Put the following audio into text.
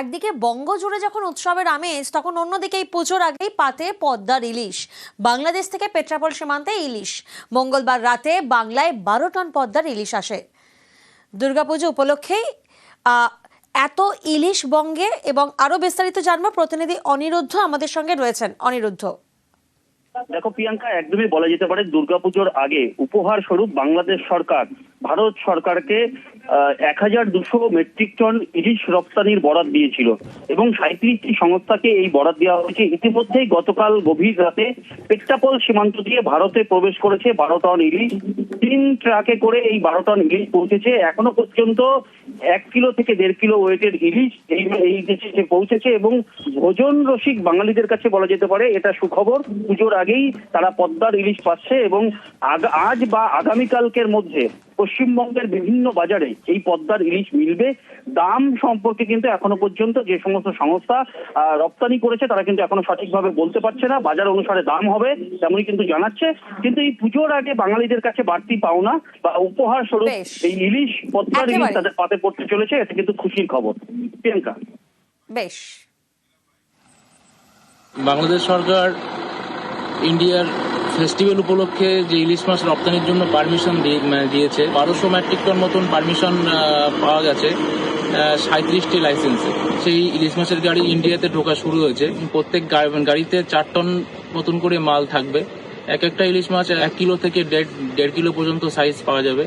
একদিকে বঙ্গ জুড়ে যখন উৎসবের আমেজ, তখন অন্যদিকে এই পুজোর আগেই পাতে পদ্মার ইলিশ। বাংলাদেশ থেকে পেট্রাপোল সীমান্তে ইলিশ। মঙ্গলবার রাতে বাংলায় বারো টন পদ্মার ইলিশ আসে। দুর্গাপুজো উপলক্ষেই এত ইলিশ বঙ্গে এবং আরও বিস্তারিত জানব প্রতিনিধি অনিরুদ্ধ আমাদের সঙ্গে রয়েছেন। অনিরুদ্ধ। দেখো, প্রিয়াঙ্কা, একদমই বলা যেতে পারে দুর্গাপুজোর আগে উপহার স্বরূপ বাংলাদেশ সরকার ভারত সরকারকে এক হাজার দুশো মেট্রিক টন ইলিশ রপ্তানির বরাদ দিয়েছিল এবং সাঁত্রিশটি সংস্থাকে এই বরাদ দেওয়া হয়েছে। ইতিমধ্যেই গতকাল গভীর রাতে পেট্টাপল সীমান্ত দিয়ে ভারতে প্রবেশ করেছে বারো টন ইলিশ। তিন ট্রাকে করে এই বারো টন ইলিশ পৌঁছেছে। এখনও পর্যন্ত এক কিলো থেকে দেড় কিলো ওয়েটের ইলিশ এই এই দেশে পৌঁছেছে এবং ভোজন রসিক বাঙালিদের কাছে বলা যেতে পারে এটা সুখবর। পুজোর আগেই তারা পদ্মার ইলিশ পাচ্ছে এবং আজ বা আগামীকালকের মধ্যে পশ্চিমবঙ্গের বিভিন্ন বাজারে এই পদ্মার ইলিশ মিলবে। দাম সম্পর্কে কিন্তু এখনও পর্যন্ত যে সমস্ত সংস্থা আহ, রপ্তানি করেছে তারা কিন্তু এখনও সঠিকভাবে বলতে পারছে না। বাজার অনুসারে দাম হবে তেমনই কিন্তু জানাচ্ছে। কিন্তু এই পুজোর আগে বাঙালিদের কাছে বাড়তি পাওনা বা উপহার স্বরূপ এই ইলিশ পদ্মার ইলিশ তাদের পাতে পড়তে চলেছে এটা কিন্তু খুশির খবর। প্রিয়াঙ্কা। বেশ। বাংলাদেশ সরকার ইন্ডিয়ার ফেস্টিভ্যাল উপলক্ষে যে ইলিশ মাছ রপ্তানির জন্য পারমিশন দিয়েছে, বারোশো মেট্রিক টন মতন পারমিশন পাওয়া গেছে সাঁত্রিশটি লাইসেন্সে সেই ইলিশ মাছের গাড়ি ইন্ডিয়াতে ঢোকা শুরু হয়েছে। প্রত্যেক গাড়িতে চার টন মতন করে মাল থাকবে। এক একটা ইলিশ মাছ এক কিলো থেকে দেড় দেড় কিলো পর্যন্ত সাইজ পাওয়া যাবে।